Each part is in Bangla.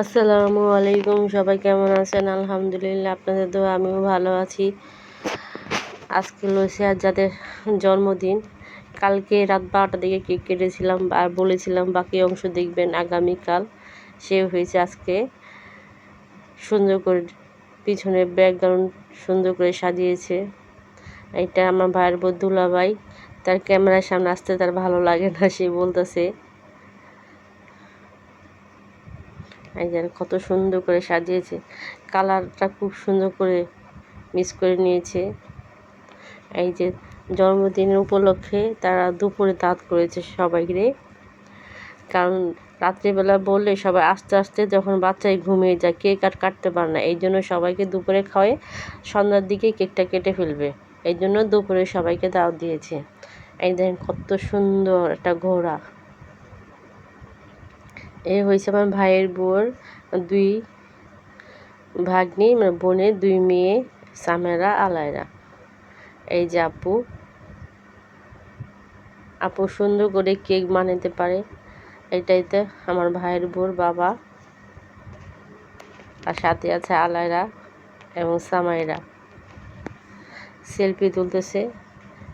আসসালামু আলাইকুম, সবাই কেমন আছেন? আলহামদুলিল্লাহ, আপনাদের তো আমিও ভালো আছি। আজকে লইছে আর যাদের জন্মদিন। কালকে রাত বারোটার দিকে কেক কেটেছিলাম আর বলেছিলাম বাকি অংশ দেখবেন আগামীকাল। সে হয়েছে আজকে সুন্দর করে পিছনে ব্যাকগ্রাউন্ড সুন্দর করে সাজিয়েছে। এটা আমার ভাইয়ের বদুলা ভাই তার ক্যামেরার সামনে আসতে তার ভালো লাগে না, সে বলতেছে। এই যে কত সুন্দর করে সাজিয়েছে। কালারটা খুব সুন্দর করে মিক্স করে নিয়েছে। এই যে জন্মদিনের উপলক্ষে তারা দুপুরে দাঁত করেছে সবাইকে। কারণ রাত্রিবেলা বললে সবাই আস্তে আস্তে যখন বাচ্চাই ঘুমিয়ে যায়, কেক আর কাটতে পারে না। এই জন্য সবাইকে দুপুরে খাওয়াই সন্ধ্যার দিকে কেকটা কেটে ফেলবে। এই জন্য দুপুরে সবাইকে দাওয়াত দিয়েছে। এই দেখেন কত সুন্দর একটা ঘোড়া। এ হয়েছে আমার ভাইয়ের বউর দুই ভাগ্নি মানে বোনের দুই মেয়ে, সামেরা, আলায়রা। এই যে আপু। আপু সুন্দর করে কেক বানাতে পারে। এটাইতে আমার ভাইয়ের বোর বাবা। আর সাথে আছে আলায়রা এবং সামাইরা। সেলফি তুলতেছে।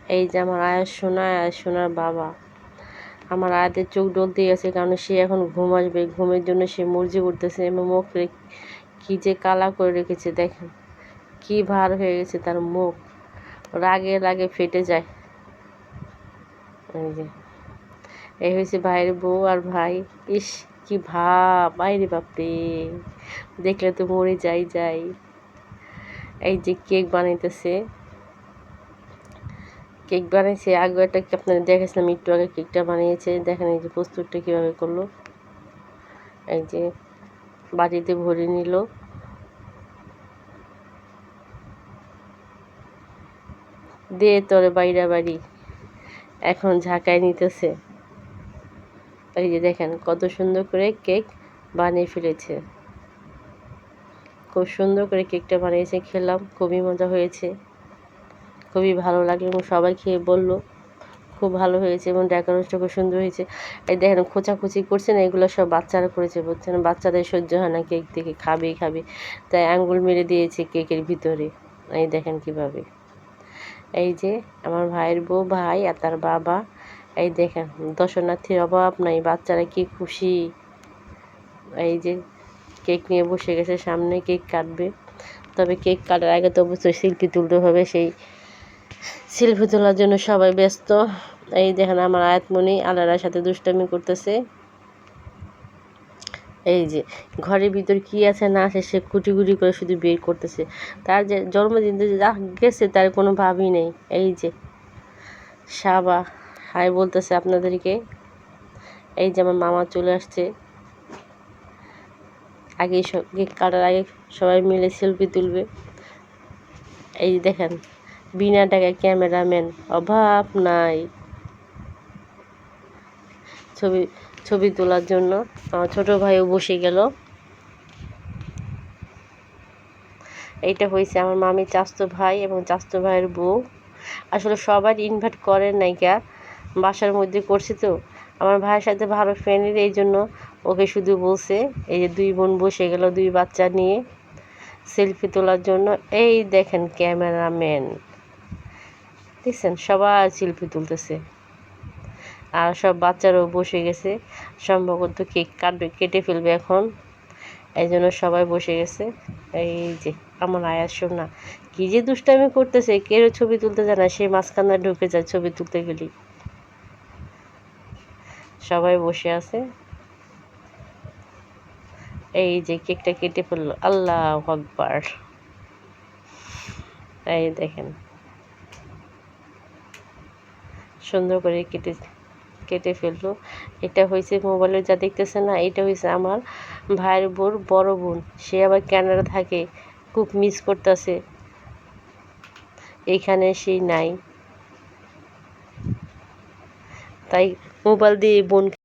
এই যে আমার আয়াস সোনা, আয়াস সোনার বাবা। আমার আয়াতের চোখ ডলতে গেছে কারণ সে এখন ঘুম আসবে, ঘুমের জন্য সে মর্জি করতেছে এবং মুখ কি যে কালা করে রেখেছে, দেখেন। কি ভার হয়ে গেছে তার মুখ। রাগে রাগে ফেটে যায়। এই যে, এই হয়েছে ভাইয়ের বউ আর ভাই। ইস, কি ভাব বাইরে বাপরে। দেখলে তো মরে যাই যাই। এই যে কেক বানাইতেছে। কেক বানিয়েছে। আগে একটা আপনাদের দেখেছিলাম একটু আগে কেকটা বানিয়েছে। দেখেন এই যে প্রস্তুতটা কীভাবে করল। এই যে বাড়িতে ভরে নিল। দে তোরে বাইরা বাড়ি। এখন ঝাঁকায় নিতেছে। এই যে দেখেন কত সুন্দর করে কেক বানিয়ে ফেলেছে। খুব সুন্দর করে কেকটা বানিয়েছে, খেলাম, খুবই মজা হয়েছে। খুবই ভালো লাগল এবং সবাই খেয়ে বলল, খুব ভালো হয়েছে এবং ডেকোরেশনটা খুব সুন্দর হয়েছে। এই দেখেন খোঁচাখুচি করছে না, এগুলো সব বাচ্চারা করেছে, বুঝছেন? বাচ্চাদের সহ্য হয় না, কেক দেখে খাবেই খাবে। তাই আঙ্গুল মেরে দিয়েছে কেকের ভিতরে। এই দেখেন কীভাবে। এই যে আমার ভাইয়ের বউ ভাই আর তার বাবা, এই দেখেন, দর্শনার্থীর অভাব নাই, বাচ্চারা কি খুশি? এই যে কেক নিয়ে বসে গেছে, সামনে কেক কাটবে। তবে কেক কাটার আগে তো অবশ্যই শিল্পী তুলতে হবে, সেই সেলফি তোলার জন্য সবাই ব্যস্ত। এই দেখেন আমার আয়াতমণি আলারার সাথে দুষ্টামি করতেছে। এই যে, ঘরের ভিতর কি আছে না আছে সে কুটি কুটি করে শুধু বের করতেছে। তার যে জন্মদিন যা গেছে তার কোনো ভাবই নেই। এই যে, সাবা হাই বলতেছে আপনাদেরকে। এই যে আমার মামা চলে আসছে। আগে কেক কাটার আগে সবাই মিলে সেলফি তুলবে। এই দেখেন। বিনা টাকায় ক্যামেরাম্যান, অভাব নাই। ছবি ছবি তোলার জন্য আমার ছোটো ভাইও বসে গেল। এইটা হয়েছে আমার মামি চাস্তো ভাই এবং চাস্তো ভাইয়ের বউ। আসলে সবাই ইনভাইট করেন নাই কে বাসার মধ্যে করছে তো। আমার ভাইয়ের সাথে ভালো ফ্রেন্ডের এই জন্য ওকে শুধু বলছে, এই যে দুই বোন বসে গেল, দুই বাচ্চা নিয়ে সেলফি তোলার জন্য। এই দেখেন ক্যামেরাম্যান। দেখছেন সবাই সেলফি তুলতেছে। আর সব বাচ্চারাও বসে গেছে, সম্ভবত কেক কাটবে, কেটে ফেলবে এখন। এই জন্য সবাই বসে গেছে। এই যে, আমার আয়াস না কি যে দুষ্টামি করতেছে, কেউ ছবি তুলতে যায় না, সে মাঝখানে ঢুকে যায় ছবি তুলতে গেলি সবাই বসে আছে। এই যে, কেকটা কেটে ফেলল, আল্লাহ আকবার। এই দেখেন। সুন্দর করে কেটে কেটে ফেলল। এটা হয়েছে মোবাইলে, যা দেখতেছে না, এটা হয়েছে আমার ভাইয়ের বোর বড় বোন। সে আবার ক্যানাডা থাকে, খুব মিস করতেছে। এখানে সেই নাই। তাই মোবাইল দিয়ে বোনকে